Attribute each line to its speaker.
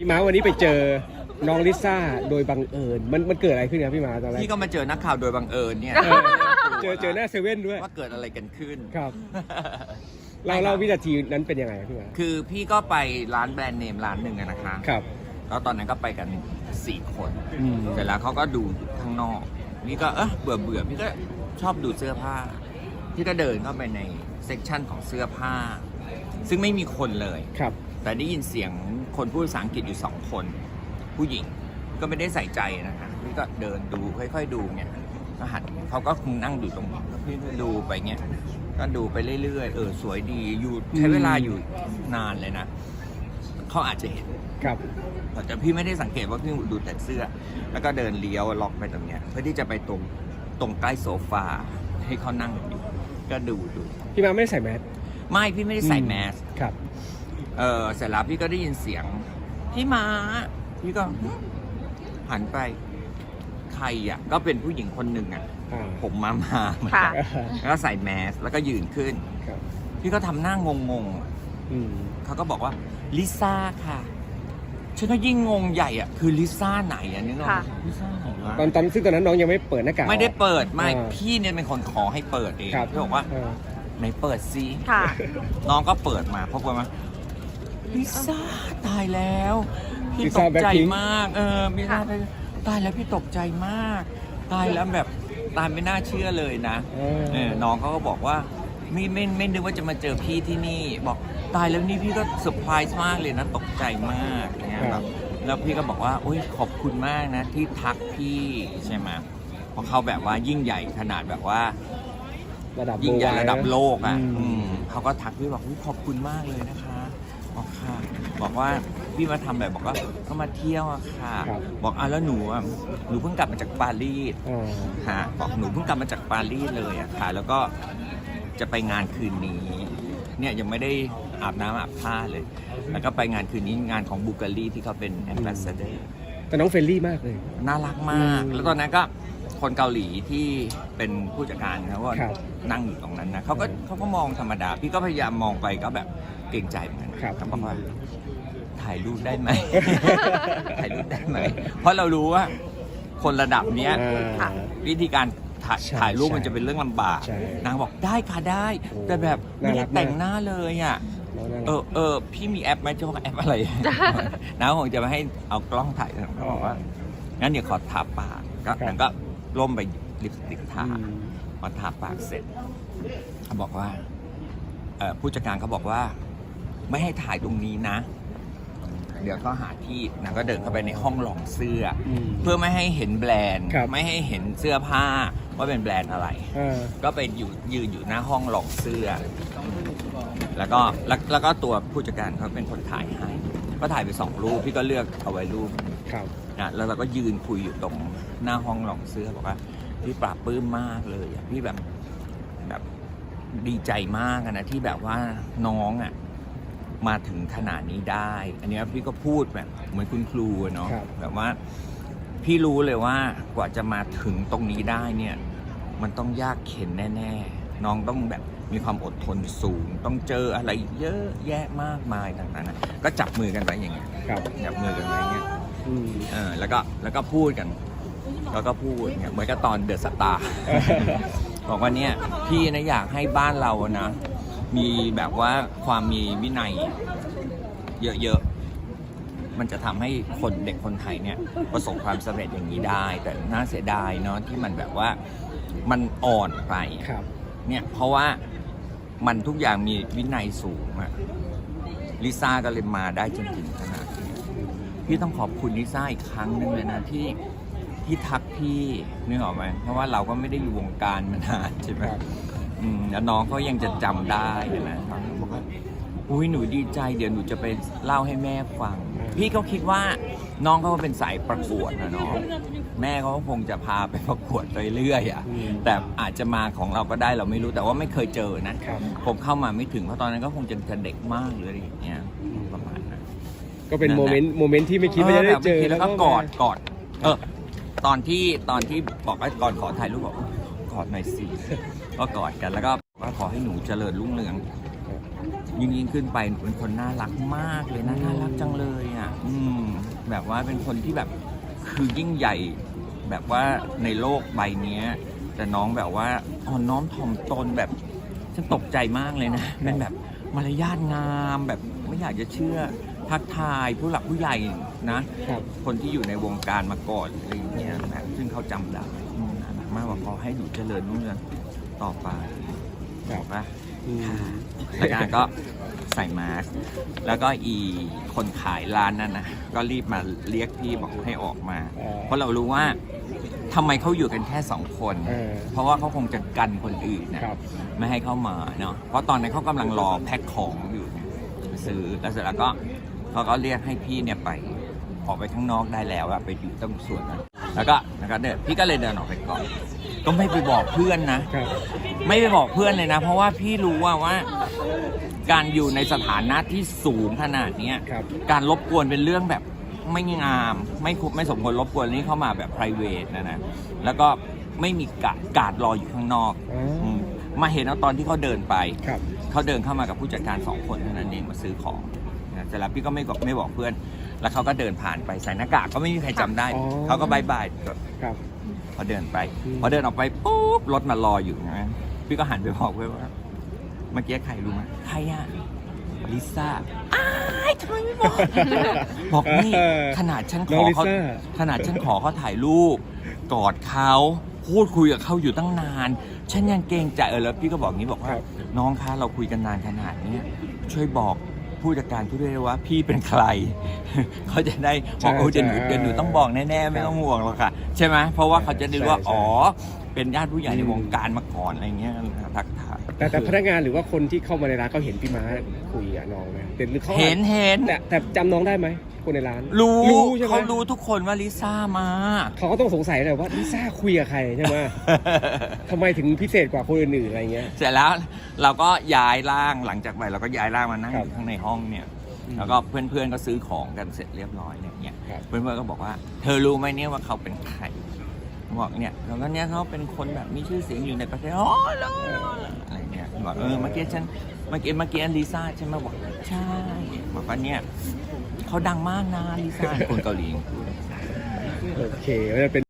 Speaker 1: พี่ม้าวันนี้ไปเจอน้องลิซ่าโดยบังเอิญมันมันเกิดอะไรขึ้นครับพี่ม้าตอนแรก
Speaker 2: พี่ก็มาเจอนักข่าวโดยบังเอิญเนี่ย
Speaker 1: เออเจอเจอหน้าเซเว่นด้วย
Speaker 2: ว่าเกิดอะไรกันขึ้น
Speaker 1: ครับ เราเล่าวินาทีนั้นเป็นยังไงครับพี่ม้า
Speaker 2: คือพี่ก็ไปร้านแบรนด์เนมร้านหนึ่งอะนะคะ
Speaker 1: ครับ
Speaker 2: แล้วตอนนั้นก็ไปกันสี่คน
Speaker 1: อืม
Speaker 2: เสร็จแล้วเขาก็ดูข้างนอก นี่ก็เออเบื่อเบื่อพี่ก็ชอบดูเสื้อผ้า พี่ก็เดินเข้าไปในเซกชันของเสื้อผ้า ซึ่งไม่มีคนเลย
Speaker 1: ครับ
Speaker 2: แต่ได้ยินเสียง คนพูดภาษาอังกฤษอยู่สองคน ผู้หญิงก็ไม่ได้ใส่ใจนะคะพี่ก็เดินดูค่อยๆดูเนี่ยก็หันเขาก็คงนั่งอยู่ตรงนี้พี่ก็ดูไปเงี้ยก็ดูไปเรื่อยๆเออสวยดีอยู่ใช้เวลาอยู่นานเลยนะเขาอาจจะเห็น
Speaker 1: ครับ
Speaker 2: แต่พี่ไม่ได้สังเกตว่าพี่ดูแต่เสื้อ แล้วก็เดินเลี้ยวล็อกไปตรงเนี้ยเพื่อที่จะไปตรงตรงใกล้โซฟาให้เขานั่งอยู่ก็ดูดู
Speaker 1: พี่ม้าไม่ได้ใส่แมส
Speaker 2: ไม่พี่ไม่ได้ใส่แมส
Speaker 1: ครับ
Speaker 2: เออเสร็จแล้วพี่ก็ได้ยินเสียง พี่ม้าพี่ก็หันไป ใครอะ ก็เป็นผู้หญิงคนหนึ่งอะ
Speaker 1: อ่า
Speaker 2: ผมมามาเหมือน
Speaker 3: ค่ะ
Speaker 2: กันแล้วก็ใส่แมสแล้วก็ยืนขึ้น
Speaker 1: ครับ
Speaker 2: พี่ก็ทำหน้างงงๆอะ
Speaker 1: อืม
Speaker 2: เขาก็บอกว่าลิซ่าค่ะ ฉันก็ยิ่งงงใหญ่อะ คือลิซ่าไหนอะนึกออก
Speaker 3: ค่ะ
Speaker 2: ไหมลิซ่าไหนวะ
Speaker 1: ตอนตอนซึ่งตอนนั้นน้องยังไม่เปิดหน้ากาก
Speaker 2: ไม่ได้เปิดไม่
Speaker 1: อ่า
Speaker 2: พี่เนี่ยเป็นคนขอให้เปิดเอง
Speaker 1: ครับ
Speaker 2: พี่บอกว่า
Speaker 1: เออ
Speaker 2: ไหนเปิดซิ
Speaker 3: ค่ะ
Speaker 2: น้องก็เปิดมาพบว่า ลิซ่าตายแล้ว พี่
Speaker 1: ลิ
Speaker 2: ต
Speaker 1: ซ่าก
Speaker 2: ใจ
Speaker 1: Blackpink
Speaker 2: มาก เออลิซ่า
Speaker 3: ค่ะ
Speaker 2: ตายแล้วพี่ตกใจมาก ตายแล้วแบบตายไม่น่าเชื่อเลยนะ
Speaker 1: เออ
Speaker 2: เออน้องเขาก็บอกว่าไม่ไม่ไม่นึกว่าจะมาเจอพี่ที่นี่ บอกตายแล้วนี่พี่ก็เซอร์ไพรส์มากเลยนะตกใจมากอย่างเงี้ยแบบแล้วพี่ก็บอกว่าโอ้ยขอบคุณมากนะ ที่ทักพี่ใช่ไหมเพราะเขาแบบว่ายิ่งใหญ่ขนาดแบบว่า
Speaker 1: ระดับ
Speaker 2: ยิ่งใหญ่
Speaker 1: worldwide
Speaker 2: ระดับโลกอะ
Speaker 1: อืม
Speaker 2: อืมเขาก็ทักพี่บอกอุ๊ยขอบคุณมากเลยนะคะ บอกค่ะ บอกว่าพี่มาทำแบบบอกว่าก็มาเที่ยวอะค่ะ
Speaker 1: ครับ
Speaker 2: บอกอะแล้วหนูอะหนูเพิ่งกลับมาจากปารีส
Speaker 1: อ่า
Speaker 2: ฮะบอกหนูเพิ่งกลับมาจากปารีสเลยอะค่ะ แล้วก็จะไปงานคืนนี้ เนี่ยยังไม่ได้อาบน้ำอาบท่าเลย แล้วก็ไปงานคืนนี้งานของบูการีที่เขาเป็นแอมบาสเดอร์
Speaker 1: แต่น้องเฟรนลี่มากเลย
Speaker 2: น่ารักมาก
Speaker 1: อืม
Speaker 2: แล้วตอนนั้นก็ คนเกาหลีที่เป็นผู้จัดการเขาก็
Speaker 1: ครับ
Speaker 2: นั่งอยู่ตรงนั้นนะเขาก็
Speaker 1: อืม
Speaker 2: เขาก็มองธรรมดา พี่ก็พยายามมองไปก็แบบเกรงใจเหมือนกัน
Speaker 1: ครับ
Speaker 2: เขาบอกว่าถ่ายรูปได้ไหม ถ่ายรูปได้ไหม เพราะเรารู้ว่า คนระดับเนี้ย
Speaker 1: อ่า
Speaker 2: วิธีการถ่าย
Speaker 1: ใช่
Speaker 2: ถ่ายรูป
Speaker 1: ใช่
Speaker 2: มันจะเป็นเรื่องลำบาก
Speaker 1: ใช่
Speaker 2: นางบอกได้ค่ะได้
Speaker 1: โอ้
Speaker 2: แต่แบบไม่
Speaker 1: น่ารั
Speaker 2: ได้
Speaker 1: กมาก
Speaker 2: แต่งหน้าเลยอะ
Speaker 1: น้องน่ารัก
Speaker 2: เออเออพี่มีแอปไหมจะบอกแอปอะไร น้าคงจะมาให้เอากล้องถ่ายเขาบอกว่า งั้นเดี๋ยวขอทาปากก็
Speaker 1: ครับ
Speaker 2: นางก็ ร่มไปลิปสติกทา
Speaker 1: อืม
Speaker 2: พอทาปากเสร็จเขาบอกว่าเอ่อผู้จัดการเขาบอกว่า ไม่ให้ถ่ายตรงนี้นะ เดี๋ยวก็หาที่นางก็เดินเข้าไปในห้องลองเสื้ออ
Speaker 1: อืม
Speaker 2: เพื่อไม่ให้เห็นแบรนด์
Speaker 1: ครับ
Speaker 2: ไม่ให้เห็นเสื้อผ้าว่าเป็นแบรนด์อะไร
Speaker 1: อ่า
Speaker 2: ก็ไปอยู่ยืนอยู่หน้าห้องลองเสื้อ แล้วก็แล้วแล้วก็ตัวผู้จัดการเขาเป็นคนถ่ายให้ก็ถ่ายไปสองรูปพี่ก็เลือกเอาไว้รูป
Speaker 1: ครับ
Speaker 2: นะแล้วเราก็ยืนคุยอยู่ตรงหน้าห้องลองเสื้อบอกว่าพี่ปราบปลื้มมากเลยอะพี่แบบแบบดีใจมากอะนะที่แบบว่าน้องอะมาถึงขนาดนี้ได้ อันเนี้ยพี่ก็พูดแบบเหมือนคุณครูอะเนาะ
Speaker 1: ครับ
Speaker 2: แบบว่าพี่รู้เลยว่ากว่าจะมาถึงตรงนี้ได้เนี่ย มันต้องยากเข็นแน่ ๆ น้องต้องแบบมีความอดทนสูง ต้องเจออะไรเยอะแยะมากมายต่างๆนะก็จับมือกันไว้อย่างเงี้ย
Speaker 1: ครับ
Speaker 2: จับมือกันไว้อย่างเงี้ย
Speaker 1: อืม
Speaker 2: เออแล้วก็แล้วก็พูดกัน แล้วก็พูดเนี่ยเหมือนกับตอนเดอะสตาร์ บอกว่าเนี่ยพี่นะอยากให้บ้านเราอะนะ มีแบบว่าความมีวินัย เยอะๆ มันจะทำให้คนเด็กคนไทยเนี่ยประสบความสำเร็จอย่างนี้ได้ แต่น่าเสียดายเนาะที่มันแบบว่ามันอ่อนไป
Speaker 1: ครับ
Speaker 2: เนี่ยเพราะว่ามันทุกอย่างมีวินัยสูงอะลิซ่าก็เลยมาได้จนถึงขนาดนี้ พี่ต้องขอบคุณลิซ่าอีกครั้งหนึ่งเลยนะที่ที่ทักพี่นึกออกไหมเพราะว่าเราก็ไม่ได้อยู่วงการมานานใช่ไหม
Speaker 1: ครับ
Speaker 2: อืมแล้วน้องก็ยังจะจำได้นะน้องก็บอกว่าอุ้ยหนูดีใจ เดี๋ยวหนูจะไปเล่าให้แม่ฟัง พี่ก็คิดว่าน้องเขาก็เป็นสายประกวดนะเนาะแม่เขาก็คงจะพาไปประกวดไปเรื่อยๆอะ
Speaker 1: อืม
Speaker 2: แต่อาจจะมาของเราก็ได้เราไม่รู้แต่ว่าไม่เคยเจอนะ
Speaker 1: ครับ
Speaker 2: ผมเข้ามาไม่ถึงเพราะตอนนั้นก็คงจะเด็กมากหรืออะไรอย่างเงี้ยประมาณนั้น
Speaker 1: ก็เป็น
Speaker 2: นั่น
Speaker 1: โม
Speaker 2: แหละ
Speaker 1: เมนต์โมเมนต์ที่ไม่คิดว่าจะได้เจอ
Speaker 2: แบบไม่คิแล้วก็
Speaker 1: ม
Speaker 2: กอดกอด เออ ตอนที่ตอนที่บอกว่าก่อนขอถ่ายรูปบอกกอดหน่อยสิก็กอดกันแล้วก็ว่าขอให้หนูเจริญรุ่งเรืองยิ่งยิ่งขึ้นไปหนูเป็นคนน่ารักมากเลยนะ
Speaker 1: อืม
Speaker 2: น่ารักจังเลยอะ อืม แบบว่าเป็นคนที่แบบคือยิ่งใหญ่แบบว่าในโลกใบเนี้ยแต่น้องแบบว่าอ่อนน้อมถ่อมตนแบบฉันตกใจมากเลยนะเป็นแบบมารยาทงามแบบไม่อยากจะเชื่อ ทักทายผู้หลักผู้ใหญ่นะ
Speaker 1: ครับ
Speaker 2: คนที่อยู่ในวงการมาก่อนอะไรอย่างเงี้ยแบบซึ่งเขาจำได้อืมน่ารักมากว่าขอให้หนูเจริญรุ่งเรืองต่อไป
Speaker 1: ครับ
Speaker 2: ถูกปะ
Speaker 1: อืม
Speaker 2: แล้วการก็ใส่มาสก์แล้วก็อีคนขายร้านนั่นนะก็รีบมาเรียกพี่บอกให้ออกมา
Speaker 1: เอ่อ
Speaker 2: เพราะเรารู้ว่าทำไมเขาอยู่กันแค่สองคน
Speaker 1: เออ
Speaker 2: เพราะว่าเขาคงจะกันคนอื่นนะ ครับ ไม่ให้เข้ามาเนาะ เพราะตอนนั้นเขากำลังรอแพ็คของอยู่เนี่ยซื้อ แล้วเสร็จแล้วก็ เขาก็เรียกให้พี่เนี่ยไปออกไปข้างนอกได้แล้วอะไปอยู่ตรงส่วนนั้นแล้วก็แล้วก็เดินพี่ก็เลยเดินออกไปก่อน ก็ไม่ไปบอกเพื่อนนะ
Speaker 1: ครับ
Speaker 2: ไม่ไปบอกเพื่อนเลยนะ เพราะว่าพี่รู้ว่าว่า การอยู่ในสถานะที่สูงขนาดเนี้ย
Speaker 1: ครับ
Speaker 2: การรบกวนเป็นเรื่องแบบไม่งามไม่คุไม่สมควรรบกวนนี่เข้ามาแบบ p r i v a t นะนะแล้วก็ไม่มีกาดกาดรออยู่ข้างนอก
Speaker 1: อ๋ออื
Speaker 2: มมาเห็นเอาตอนที่เขาเดินไป
Speaker 1: ครับ
Speaker 2: เขาเดินเข้ามากับผู้จัดการสองคนเท่านั้นเองมาซื้อของ นะเสร็จแล้วพี่ก็ไม่บอกไม่บอกเพื่อน แล้วเขาก็เดินผ่านไปใส่หน้ากากก็ไม่มีใครจำได้
Speaker 1: อ๋อ
Speaker 2: เขาก็บายบาย
Speaker 1: ครับ
Speaker 2: พอเดินไป
Speaker 1: อืม
Speaker 2: พอเดินออกไปปุ๊บรถมารออยู่นะพี่ก็หันไปบอกเพื่อนว่าเมื่อกี้ใครรู้ไหมใครอะลิซ่าอ้ายทำไมไม่บอก บอกนี่
Speaker 1: เออ
Speaker 2: ขนาดฉันข
Speaker 1: น้
Speaker 2: อ
Speaker 1: องลิ
Speaker 2: เขา
Speaker 1: ซ่า
Speaker 2: ขนาดฉันขอเขาถ่ายรูปกอดเขาพูดคุยกับเขาอยู่ตั้งนาน ฉันยังเกรงใจเออแล้วพี่ก็บอกงี้บอกว่า
Speaker 1: ครับ
Speaker 2: น้องคะเราคุยกันนานขนาดเนี้ยช่วยบอก ผู้จัดการพี่ด้วยว่าพี่เป็นใคร เขาจะได้บอกโอ้เดี๋ยวหนูเดี๋ยวหนูต้องบอกแน่ๆไม่ต้องห่วงหรอกค่ะ ใช่ไหมเพราะว่าเขาจะได้รู้ว่า
Speaker 1: ใช่ใช่
Speaker 2: อ๋อเป็นญาติผู้ใหญ่ใน
Speaker 1: อืม
Speaker 2: วงการมาก่อนอะไรเงี้ยทักทาย
Speaker 1: แต่แต่พนักงานหรือว่าคนที่เข้ามาในร้านเขาเห็นพี่ม้าคุยกับน้องไหมหรือเขา
Speaker 2: เห็นเห็น
Speaker 1: แต่แต่จำน้องได้ไหม คนในร้าน
Speaker 2: รู้
Speaker 1: รู้ใช่ไหม
Speaker 2: เขารู้ทุกคนว่าลิซ่ามา
Speaker 1: เขาก็ต้องสงสัยเลยว่าลิซ่าคุยกับใครใช่ไหมทำไมถึงพิเศษกว่าคนอื่นๆอะไรเงี้ย
Speaker 2: เสร็จแล้วเราก็ย้ายร่างหลังจากไปเราก็ย้ายร่างมานั่ง
Speaker 1: ครั
Speaker 2: อบยู่ข้างในห้องเนี่ย
Speaker 1: อืม
Speaker 2: แล้วก็เพื่อนๆก็ซื้อของกันเสร็จเรียบร้อยเนี่ยเนี่ย
Speaker 1: ครับ
Speaker 2: เพื่อนๆก็บอกว่า เธอรู้ไหมเนี่ยว่าเขาเป็นใครบอกเนี่ยแล้วก็เนี่ยเขาเป็นคนแบบมีชื่อเสียงอยู่ในประเทศอ๋อเหรออะไรเงี้ยบอกเออเมื่อกี้ฉัน เมื่อกี้เมื่อกี้ลิซ่าใช่ไหมบอกใช่บอกว่าเนี่ยเขาดังมากนะลิซ่าคนเกาหลี
Speaker 1: โอเคมันจะเป็น